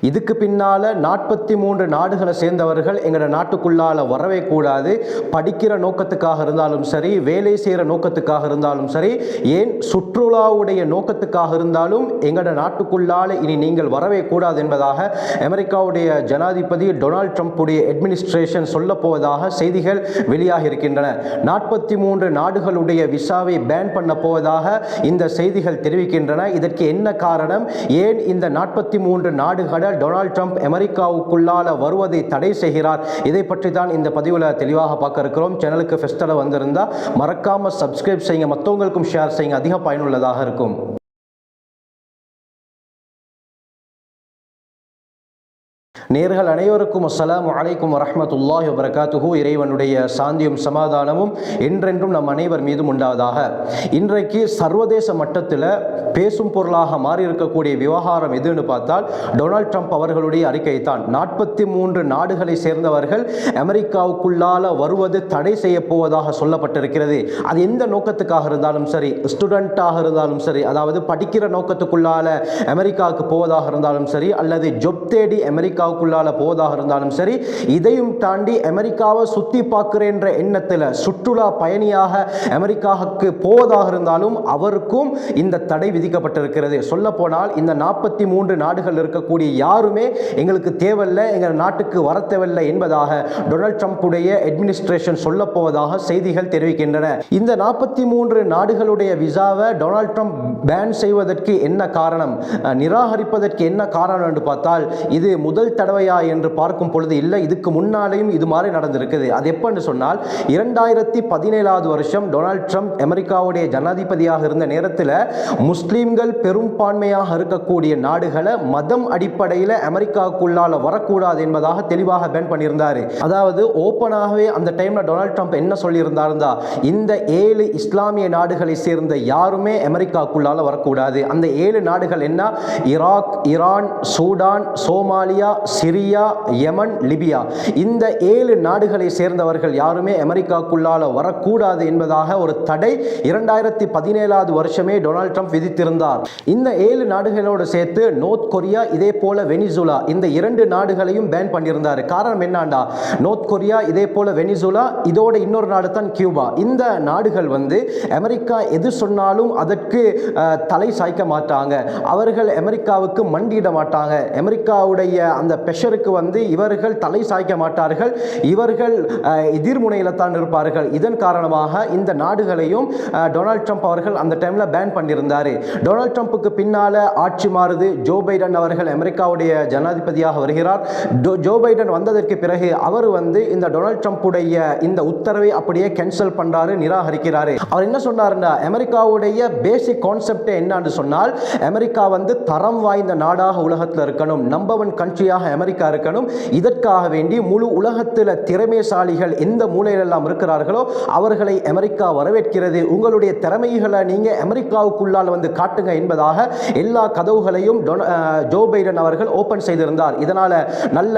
இதுக்கு பின்னால நாற்பத்தி மூன்று நாடுகளை சேர்ந்தவர்கள் எங்களோட நாட்டுக்குள்ளால வரவே கூடாது. படிக்கிற நோக்கத்துக்காக இருந்தாலும் சரி வேலை செய்கிற நோக்கத்துக்காக இருந்தாலும் சரி ஏன் சுற்றுலாவுடைய நோக்கத்துக்காக இருந்தாலும் எங்களோட நாட்டுக்குள்ளால இனி நீங்கள் வரவே கூடாது என்பதாக அமெரிக்காவுடைய ஜனாதிபதி டொனால்ட் ட்ரம்ப்புடைய அட்மினிஸ்ட்ரேஷன் சொல்ல போவதாக செய்திகள் வெளியாகி இருக்கின்றன. நாற்பத்தி மூன்று நாடுகளுடைய விசாவை பேன் பண்ண போவதாக இந்த செய்திகள் தெரிவிக்கின்றன. இதற்கு என்ன காரணம்? ஏன் இந்த நாற்பத்தி மூன்று நாடுகளை டொனால்ட் ட்ரம்ப் அமெரிக்காவுக்குள்ளால வருவதை தடை செய்கிறார். இதை பற்றி தான் இந்த பதிவில் தெளிவாக பார்க்க இருக்கிறோம். சேனலுக்கு ஃபெஸ்டில் வந்திருந்தா மறக்காம சப்ஸ்கிரைப் செய்யுங்க. மற்றவங்களுக்கும் ஷேர் செய்யுங்க. அதிக பயனுள்ளதாக இருக்கும். நேர்கள் அனைவருக்கும் அஸ்லாம் அலைக்கும் வரமத்துல்லாஹ் வரகாத்துஹூ இறைவனுடைய சாந்தியும் சமாதானமும் என்றென்றும் நம் அனைவர் மீதும் உண்டாவதாக. இன்றைக்கு சர்வதேச மட்டத்தில் பேசும் பொருளாக மாறி இருக்கக்கூடிய விவகாரம் எதுன்னு பார்த்தால் டொனால்ட் ட்ரம்ப் அவர்களுடைய அறிக்கை தான் நாற்பத்தி மூன்று நாடுகளை சேர்ந்தவர்கள் அமெரிக்காவுக்குள்ளால வருவது தடை செய்ய போவதாக சொல்லப்பட்டிருக்கிறது. அது எந்த நோக்கத்துக்காக இருந்தாலும் சரி ஸ்டூடெண்ட்டாக இருந்தாலும் சரி அதாவது படிக்கிற நோக்கத்துக்குள்ளால அமெரிக்காவுக்கு போவதாக இருந்தாலும் சரி அல்லது ஜொப் தேடி அமெரிக்காவுக்குள்ளால போவதாக இருந்தாலும் சரி இதையும் தாண்டி அமெரிக்காவை சுற்றி பார்க்கிறேன்ற எண்ணத்தில் சுற்றுலா பயணியாக அமெரிக்காவுக்கு போவதாக இருந்தாலும் அவருக்கும் இந்த தடை விதிக்கப்பட்டிருக்கிறது. சொல்ல போனால் இந்த நாற்பத்தி மூன்று நாடுகள் இருக்கக்கூடிய யாருமே எங்களுக்கு தேவையில்லை எங்கள் நாட்டுக்கு வர தேவையில்லை என்பதாக டொனால்ட் ட்ரம்ப்புடைய அட்மினிஸ்ட்ரேஷன் சொல்ல போவதாக செய்திகள் தெரிவிக்கின்றன. இந்த நாற்பத்தி மூன்று நாடுகளுடைய விசாவை டொனால்ட் ட்ரம்ப் பேன் செய்வதற்கு என்ன காரணம்? நிராகரிப்பதற்கு என்ன காரணம் என்று பார்த்தால் இது முதல் தடை தடவையா என்று பார்க்கும் பொழுது இல்லை இதுக்கு முன்னாலேயும் இது மாதிரி நடந்திருக்குது. அது எப்பன்னு சொன்னால் இரண்டாயிரத்தி பதினேழாவது வருஷம் டொனால்ட் ட்ரம்ப் அமெரிக்காவுடைய ஜனாதிபதியாக இருந்த நேரத்தில் முஸ்லீம்கள் பெரும்பான்மையாக இருக்கக்கூடிய நாடுகளை மதம் அடிப்படையில் அமெரிக்காவுக்குள்ளால வரக்கூடாது என்பதாக தெளிவாக பேன் பண்ணியிருந்தார். அதாவது ஓப்பனாகவே அந்த டைமில் டொனால்ட் ட்ரம்ப் என்ன சொல்லியிருந்தாருந்தா இந்த ஏழு இஸ்லாமிய நாடுகளை சேர்ந்த யாருமே அமெரிக்காவுக்குள்ளால வரக்கூடாது. அந்த ஏழு நாடுகள் என்ன? Iraq Iran Sudan Somalia Syria Yemen Libya. இந்த ஏழு நாடுகளை சேர்ந்தவர்கள் யாருமே அமெரிக்காக்குள்ளால வரக்கூடாது என்பதாக ஒரு தடை இரண்டாயிரத்தி பதினேழாவது வருஷமே டொனால்ட் ட்ரம்ப் விதித்திருந்தார். இந்த ஏழு நாடுகளோடு சேர்த்து நோர்த் கொரியா இதே போல வெனிசுலா இந்த இரண்டு நாடுகளையும் பேன் பண்ணியிருந்தார். காரணம் என்னண்டா? நோர்த் கொரியா இதே போல வெனிசுலா இதோட இன்னொரு நாடு தான் கியூபா. இந்த நாடுகள் வந்து அமெரிக்கா எது சொன்னாலும் அதற்கு தலை சாய்க்க மாட்டாங்க. அவர்கள் அமெரிக்காவுக்கு மண்டியிட மாட்டாங்க. அமெரிக்காவுடைய அந்த பெஷருக்கு வந்து இவர்கள் தலை சாய்க்க மாட்டார்கள். இவர்கள் எதிர்முனையில் தான் இருப்பார்கள். இதன் காரணமாக இந்த நாடுகளையும் டொனால்ட் ட்ரம்ப் அவர்கள் அந்த டைம்ல பேன் பண்ணியிருந்தார். டொனால்ட் ட்ரம்ப்புக்கு பின்னால ஆட்சி மாறுது. ஜோ பைடன் அவர்கள் அமெரிக்காவுடைய ஜனாதிபதியாக வருகிறார். ஜோ பைடன் வந்ததற்கு பிறகு அவர் வந்து இந்த டொனால்ட் ட்ரம்ப்புடைய இந்த உத்தரவை அப்படியே கேன்சல் பண்றாரு நிராகரிக்கிறாரு. அவர் என்ன சொன்னார்னா அமெரிக்காவுடைய பேசிக் கான்செப்ட் என்னன்னு சொன்னால் அமெரிக்கா வந்து தரம் வாய்ந்த நாடாக உலகத்தில் இருக்கணும். நம்பர் ஒன் கண்ட்ரியாக அமெரிக்கா இருக்கணும் இதற்காக வேண்டி முழு உலகத்தில் திறமைசாலிகள் எந்த மூலையிலெல்லாம் இருக்கிறார்களோ அவர்களை அமெரிக்கா வரவேற்கிறது. உங்களுடைய திறமைகளை நீங்கள் அமெரிக்காவுக்குள்ளால் வந்து காட்டுங்க என்பதாக எல்லா கதவுகளையும் ஜோ பைடன் அவர்கள் ஓபன் செய்திருந்தார். இதனால் நல்ல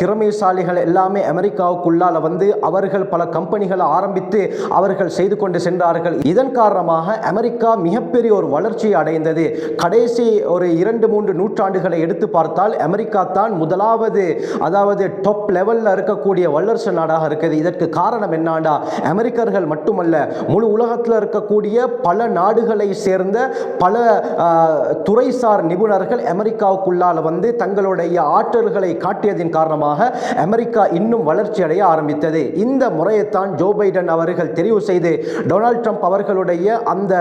திறமைசாலிகள் எல்லாமே அமெரிக்காவுக்குள்ளால் வந்து அவர்கள் பல கம்பெனிகளை ஆரம்பித்து அவர்கள் செய்து கொண்டு சென்றார்கள். இதன் காரணமாக அமெரிக்கா மிகப்பெரிய ஒரு வளர்ச்சி அடைந்தது. கடைசி ஒரு இரண்டு மூன்று நூற்றாண்டுகளை எடுத்து பார்த்தால் அமெரிக்கா தான் முதலாவது அதாவது டாப் லெவலில் இருக்கக்கூடிய வல்லரசு நாடாக இருக்குது. இதற்கு காரணம் என்னாண்டா? அமெரிக்கர்கள் மட்டுமல்ல முழு உலகத்தில் இருக்கக்கூடிய பல நாடுகளை சேர்ந்த பல துறைசார் நிபுணர்கள் அமெரிக்காவுக்குள்ளால வந்து தங்களுடைய ஆற்றல்களை காட்டியதின் காரணமாக அமெரிக்கா இன்னும் வளர்ச்சி அடைய ஆரம்பித்தது. இந்த முறையைத்தான் ஜோ பைடன் அவர்கள் தெரிவு செய்து டொனால்ட் ட்ரம்ப் அவர்களுடைய அந்த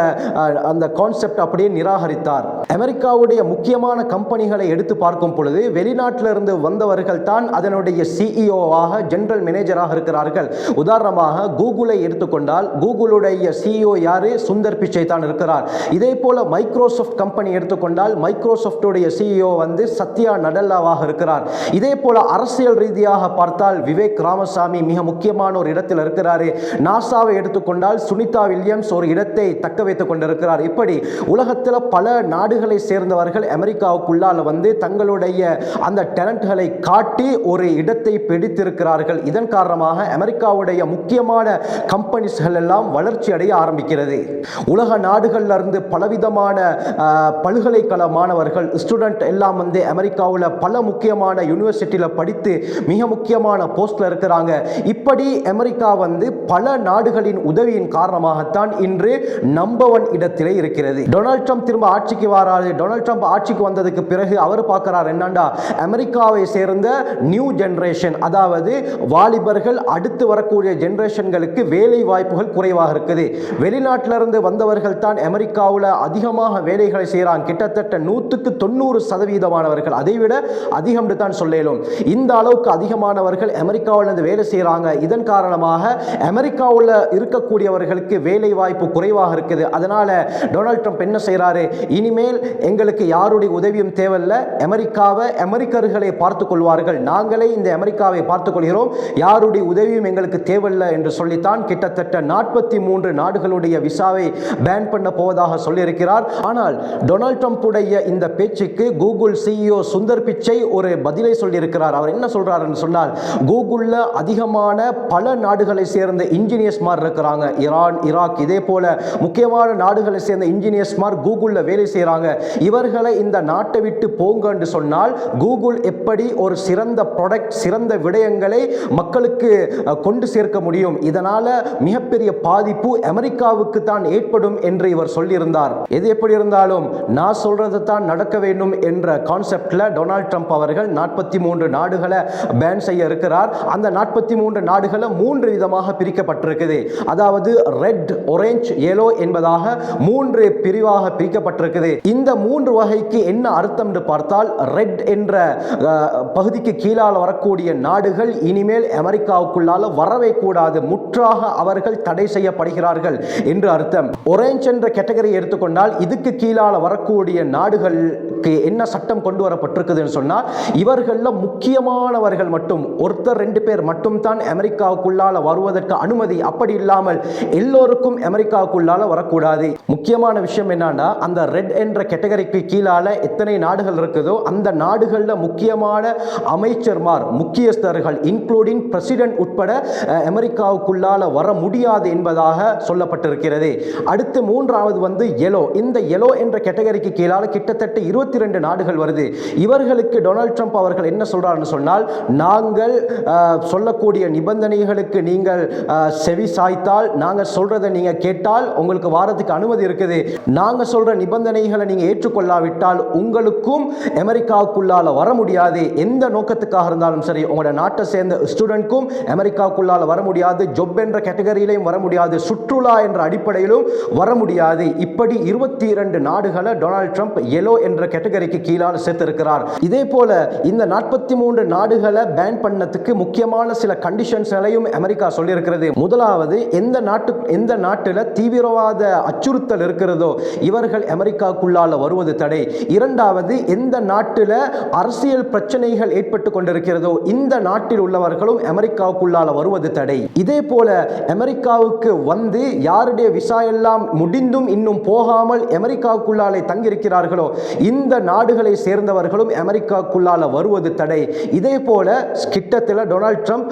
அந்த கான்செப்ட் அப்படியே நிராகரித்தார். அமெரிக்காவுடைய முக்கியமான கம்பெனிகளை எடுத்து பார்க்கும் பொழுது வெளிநாட்டில் வெளிநாட்டிலிருந்து வந்தவர்கள் தான் அதனுடைய சிஇஓவாக ஜெனரல் மேனேஜராக இருக்கிறார்கள். உதாரணமாக கூகுளை எடுத்துக்கொண்டால் கூகுளுடைய சிஇஓ யாரு? சுந்தர் பிச்சை தான் இருக்கிறார். இதே போல மைக்ரோசாஃப்ட் கம்பெனி எடுத்துக்கொண்டால் மைக்ரோசாஃப்டுடைய சிஇஓ வந்து சத்யா நடல்லாவாக இருக்கிறார். இதே போல அரசியல் ரீதியாக பார்த்தால் விவேக் ராமசாமி மிக முக்கியமான ஒரு இடத்தில் இருக்கிறாரு. நாசாவை எடுத்துக்கொண்டால் சுனிதா வில்லியம்ஸ் ஒரு இடத்தை தக்க வைத்துக் கொண்டிருக்கிறார். இப்படி உலகத்தில் பல நாடுகளை சேர்ந்தவர்கள் அமெரிக்காவுக்குள்ளால வந்து தங்களுடைய அந்த டேலண்ட்களை காட்டி ஒரு இடத்தை பிடித்திருக்கிறார்கள். இதன் காரணமாக அமெரிக்காவுடைய முக்கியமான கம்பெனிஸ்கள் எல்லாம் வளர்ச்சி அடைய ஆரம்பிக்கிறது. உலக நாடுகள்ல இருந்து பலவிதமான பல்கலைக்கழக மாணவர்கள் ஸ்டூடெண்ட் எல்லாம் வந்து அமெரிக்காவில் பல முக்கியமான யூனிவர்சிட்டியில் படித்து மிக முக்கியமான போஸ்டில் இருக்கிறாங்க. இப்படி அமெரிக்கா வந்து பல நாடுகளின் உதவியின் காரணமாகத்தான் இன்று நம்பர் ஒன் இடத்திலே இருக்கிறது. டொனால்ட் ட்ரம்ப் திரும்ப ஆட்சிக்கு வராது. டொனால்ட் ட்ரம்ப் ஆட்சிக்கு வந்ததுக்கு பிறகு அவர் பார்க்கிறார் என்னண்டா அமெரிக்காவை சேர்ந்த நியூ ஜென்ரேஷன் அதாவது வாலிபர்கள் அடுத்து வரக்கூடிய ஜெனரேஷன்களுக்கு வேலை வாய்ப்புகள் குறைவாக இருக்குது. வெளிநாட்டிலிருந்து வந்தவர்கள் தான் அமெரிக்காவில் அதிகமாக வேலைகளை செய்கிறாங்க கிட்டத்தட்ட நூற்றுக்கு தொண்ணூறு சதவீதமானவர்கள். அதை விட அதிகம் என்று தான் சொல்லலும். இந்த அளவுக்கு அதிகமானவர்கள் அமெரிக்காவில் இருந்து வேலை செய்கிறாங்க இதன் காரணமாக அமெரிக்காவில் இருக்கக்கூடியவர்களுக்கு வேலை வாய்ப்பு குறைவாக இருக்குது. அதனால டொனால்ட் ட்ரம்ப் என்ன செய்கிறாரு இனிமேல் எங்களுக்கு யாருடைய உதவியும் தேவையில்ல. அமெரிக்காவை அமெரிக்கர்கள் பார்த்துக் கொள்வார்கள். நாங்களே இந்த அமெரிக்காவை பார்த்துக் கொள்கிறோம். யாருடைய உதவியும் எங்களுக்கு தேவையில்லை என்று சொல்லித்தான் கிட்டத்தட்ட நாற்பத்தி மூன்று நாடுகளுடைய விசாவை பேன் பண்ண போவதாக சொல்லியிருக்கிறார். ஆனால் டொனால்ட் ட்ரம்ப்புடைய இந்த பேச்சுக்கு கூகுள் சிஇஓ சுந்தர் பிச்சை ஒரு பதிலை சொல்லியிருக்கிறார். அவர் என்ன சொல்றார் என்று சொன்னால் கூகுளில் அதிகமான பல நாடுகளை சேர்ந்த இன்ஜினியர்ஸ் மாதிரி இருக்கிறாங்க. ஈரான் ஈராக் இதே போல முக்கியமான நாடுகளை சேர்ந்த இன்ஜினியர்ஸ் மாதிரி கூகுளில் வேலை செய்கிறாங்க இவர்களை இந்த நாட்டை விட்டு போங்க என்று சொன்னால் கூகுள் எப்படி ஒரு சிறந்த ப்ராடக்ட் சிறந்த விடயங்களை மக்களுக்கு கொண்டு சேர்க்க முடியும்? இதனால மிகப்பெரிய பாதிப்பு அமெரிக்காவுக்கு தான் ஏற்படும் என்று இவர் சொல்லியிருந்தார். எது எப்படி இருந்தாலும் நான் சொல்றது தான் நடக்க வேண்டும் என்ற கான்செப்ட்ல டொனால்ட் ட்ரம்ப் அவர்கள் நாற்பத்தி மூன்று நாடுகளை பேன் செய்ய இருக்கிறார். அந்த நாற்பத்தி மூன்று நாடுகளை மூன்று விதமாக பிரிக்கப்பட்டிருக்குது. அதாவது ரெட் ஒரேஞ்ச் எலோ என்பதாக மூன்று பிரிவாக பிரிக்கப்பட்டிருக்குது. இந்த மூன்று வகைக்கு என்ன அர்த்தம் என்று பார்த்தால் ரெட் என்ற பகுதிக்கு கீழால் வரக்கூடிய நாடுகள் இனிமேல் அமெரிக்காவுக்குள்ளால வரவே கூடாது. முற்றாக அவர்கள் தடை செய்யப்படுகிறார்கள் என்று அர்த்தம். ஒரேஞ்ச் என்ற கேட்டகரி எடுத்துக்கொண்டால் இதுக்கு கீழால் வரக்கூடிய நாடுகள் இவர்களுக்கு என்ன சட்டம் கொண்டு வரப்பட்டிருக்குதுன்னு சொன்னால் இவர்களில் முக்கியமானவர்கள் மட்டும் ஒருத்தர் ரெண்டு பேர் மட்டும் தான் வருவதற்கு அனுமதி அப்படி இல்லாமல் எல்லோருக்கும் அமெரிக்காவுக்குள்ளால வரக்கூடாது. முக்கியமான விஷயம் என்னன்னா அந்த ரெட் என்ற கேட்டகரிக்கு கீழால எத்தனை நாடுகள் இருக்குதோ அந்த நாடுகளில் முக்கியமான அமைச்சர்மார் முக்கியஸ்தர்கள் இன்க்ளூடிங் பிரசிடென்ட் உட்பட அமெரிக்காவுக்குள்ளால் அமெரிக்காவுக்குள்ளால வர முடியாது என்பதாக சொல்லப்பட்டிருக்கிறது. அடுத்து மூன்றாவது வந்து எலோ இந்த எலோ என்ற கேட்டகரிக்கு கீழால கிட்டத்தட்ட இருபத்தி ரெண்டு நாடுகள் வருது. இவர்களுக்கு டொனால்ட் ட்ரம்ப் அவர்கள் என்ன சொல்கிறாருன்னு சொன்னால் நாங்கள் சொல்லக்கூடிய நிபந்தனைகளுக்கு நீங்கள் செவி சாய்த்தால் நாங்கள் சொல்றதை நீங்கள் கேட்டால் உங்களுக்கு வாரத்துக்கு அனுமதி இருக்குது. நாங்கள் சொல்ற நிபந்தனைகளை நீங்கள் ஏற்றுக்கொள்ளாவிட்டால் உங்களுக்கும் அமெரிக்காவுக்குள்ளால வர முடியாது. எந்த நோக்கத்துக்காக இருந்தாலும் சரி உங்களோட நாட்டை சேர்ந்த ஸ்டூடெண்ட்க்கும் அமெரிக்காவுக்குள்ளால வர முடியாது. ஜொப் என்ற கேட்டகரியிலையும் வர முடியாது. சுற்றுலா என்ற அடிப்படையிலும் வர முடியாது. இப்படி இருபத்தி இரண்டு நாடுகளை டொனால்ட் ட்ரம்ப் எலோ என்ற கேட்டகரிக்கு கீழால் சேர்த்திருக்கிறார். இதே போல இந்த நாற்பத்தி மூன்று நாடுகளை பேன் பண்ணதுக்கு முக்கியமான சில கண்டிஷன்ஸ்களையும் அமெரிக்கா சொல்லியிருக்கிறது. முதலாவது எந்த நாட்டு எந்த நாட்டில் தீவிரவாத அச்சுறுத்தல் இருக்கிறதோ இவர்கள் அமெரிக்காவுக்குள்ளால வருவது தடை. இரண்டாவது எந்த நாட்டில் அரசியல் பிரச்சனைகள் ஏற்பட்டு கொண்டிருக்கிறதோ இந்த நாட்டில் உள்ளவர்களும் அமெரிக்காவுக்குள்ளால வருவது தடை. இதே போல அமெரிக்காவுக்கு வந்து யாருடைய விசா எல்லாம் முடிந்தும் இன்னும் போகாமல் அமெரிக்காவுக்குள்ளாலே தங்கியிருக்கிறார்களோ இந்த நாடுகளை சேர்ந்தவர்களும் அமெரிக்காவுக்குள்ளால வருவது தடை. இதே போல கிட்டத்தில் டொனால்ட் ட்ரம்ப்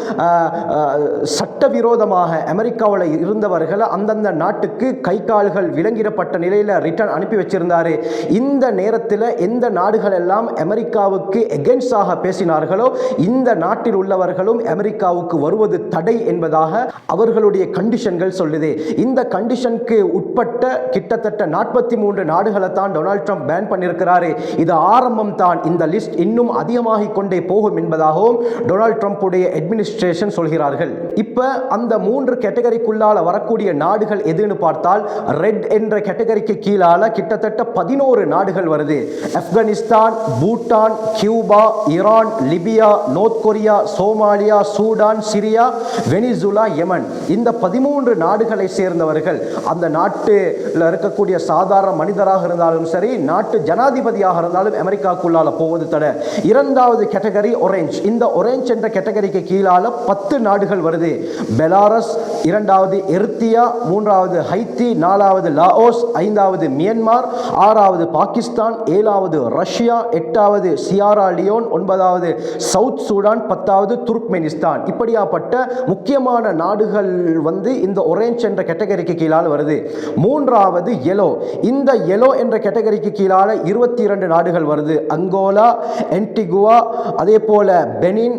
சட்டவிரோதமாக அமெரிக்காவில் இருந்தவர்களை அந்தந்த நாட்டுக்கு கை கால்கள் விலங்கிடப்பட்ட நிலையில் ரிட்டர்ன் அனுப்பி வச்சிருந்தாரு. இந்த நேரத்தில் எந்த நாடுகள் எல்லாம் அமெரிக்காவுக்கு எகென்ஸ்டாக பேசினார்களோ இந்த நாட்டில் உள்ளவர்களும் அமெரிக்காவுக்கு வருவது தடை என்பதாக அவர்களுடைய கண்டிஷன்கள் சொல்லுது. இந்த கண்டிஷனுக்கு உட்பட்ட கிட்டத்தட்ட நாற்பத்தி மூன்று நாடுகளை தான் டொனால்ட் ட்ரம்ப் பேன் பண்ணியிருக்கிறார் இது ஆரம்பம் தான் இந்த லிஸ்ட் இன்னும் அதிகமாகிக் கொண்டே போகும் என்பதாகவும் டொனால்ட் ட்ரம்ப்புடைய அட்மினிஸ்ட்ரேஷன் சொல்கிறார்கள். இப்போ அந்த மூன்று கேட்டகரிக்குள்ளால் வரக்கூடிய நாடுகள் எதுன்னு பார்த்தால் ரெட் என்ற கேட்டகரிக்கு கீழால கிட்டத்தட்ட பதினோரு நாடுகள் வருது. Afghanistan Bhutan Cuba Iran Libya North Korea Somalia Sudan Syria Venezuela Yemen. இந்த பதிமூன்று நாடுகளை சேர்ந்தவர்கள் அந்த நாட்டில் இருக்கக்கூடிய சாதாரண மனிதராக இருந்தாலும் சரி நாட்டு ஜனாதிபதியாக இருந்தாலும் அமெரிக்காக்குள்ளால போவது தடை. இரண்டாவது கேட்டகரி ஒரேஞ்ச். இந்த ஒரேஞ்ச் என்ற கேட்டகரிக்கு கீழால பத்து நாடுகள் வருது. பெலாரஸ் இரண்டாவது எர்த்தியா மூன்றாவது ஹைத்தி நாலாவது லாஓஸ் ஐந்தாவது மியன்மார் ஆறாவது பாகிஸ்தான் ஏழாவது ரஷ்யா எட்டாவது சியாரா லியோன் ஒன்பதாவது சவுத் சூடான் பத்தாவது துர்க்மெனிஸ்தான். இப்படியாப்பட்ட முக்கியமான நாடுகள் வந்து இந்த ஒரேஞ்ச் என்ற கேட்டகரிக்கு கீழால் வருது. மூன்றாவது எலோ இந்த எலோ என்ற கேட்டகரிக்கு கீழால் இருபத்தி இரண்டு நாடுகள் வருது. அங்கோலா என்டிகுவா அதே போல Benin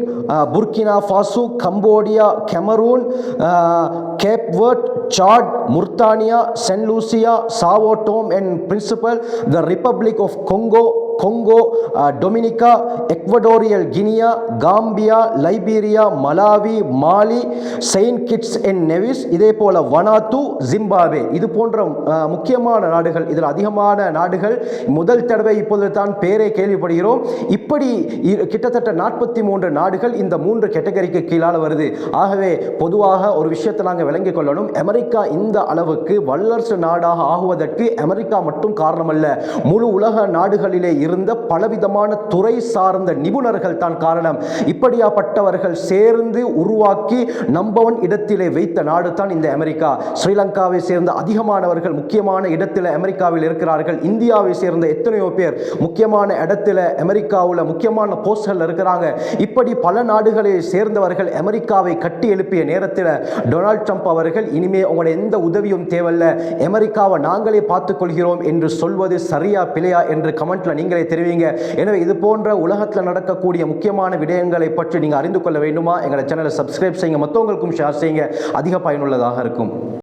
Burkina Faso Cambodia Cameroon Cape Verde Chad Mauritania Saint Lucia Sao Tome and Principe the Republic of Congo Congo Dominica Equatorial Guinea Gambia Liberia Malawi Mali Saint Kitts and Nevis இதே போல வனாத்து Zimbabwe இது போன்ற முக்கியமான நாடுகள். இதில் அதிகமான நாடுகள். முதல் தடவை இப்பொழுது தான் பேரை கேள்விப்படுகிறோம். இப்படி கிட்டத்தட்ட நாற்பத்தி மூன்று நாடுகள் இந்த மூன்று கேட்டகரிக்கு கீழால் வருது. ஆகவே பொதுவாக ஒரு விஷயத்தை நாங்கள் விளங்கிக் கொள்ளணும். அமெரிக்கா இந்த அளவுக்கு வல்லரசு நாடாக ஆகுவதற்கு அமெரிக்கா மட்டும் காரணமல்ல. முழு உலக நாடுகளிலே இருந்த பலவிதமான துறை சார்ந்த நிபுணர்கள் தான் காரணம். இப்படியாப்பட்டவர்கள் சேர்ந்து உருவாக்கி நம்பவன் இடத்திலே வைத்த நாடு தான் இந்த அமெரிக்கா. ஸ்ரீலங்காவை சேர்ந்த அதிகமானவர்கள் முக்கியமான இடத்தில் அமெரிக்காவில் இருக்கிறார்கள். இந்தியாவை சேர்ந்த எத்தனையோ பேர் முக்கியமான இடத்துல அமெரிக்காவில் முக்கியமான போஸ்டர்கள் இருக்கிறாங்க. இப்படி பல நாடுகளை சேர்ந்தவர்கள் அமெரிக்காவை கட்டி எழுப்பிய நேரத்தில் டொனால்ட் ட்ரம்ப் அவர்கள் இனிமே உங்களோட எந்த உதவியும் தேவையில்ல. அமெரிக்காவை நாங்களே பார்த்துக்கொள்கிறோம் என்று சொல்வது சரியா பிழையா என்று கமெண்ட்ல நீங்களே தெரிவிங்க. எனவே இது போன்ற உலகத்தில் நடக்கக்கூடிய முக்கியமான விடயங்களை பற்றி நீங்கள் அறிந்து கொள்ள வேண்டுமா? எங்களை சேனலை சப்ஸ்கிரைப் செய்யுங்க. மற்றவங்களுக்கும் ஷேர் செய்யுங்க. அதிக பயனுள்ளதாக இருக்கும்.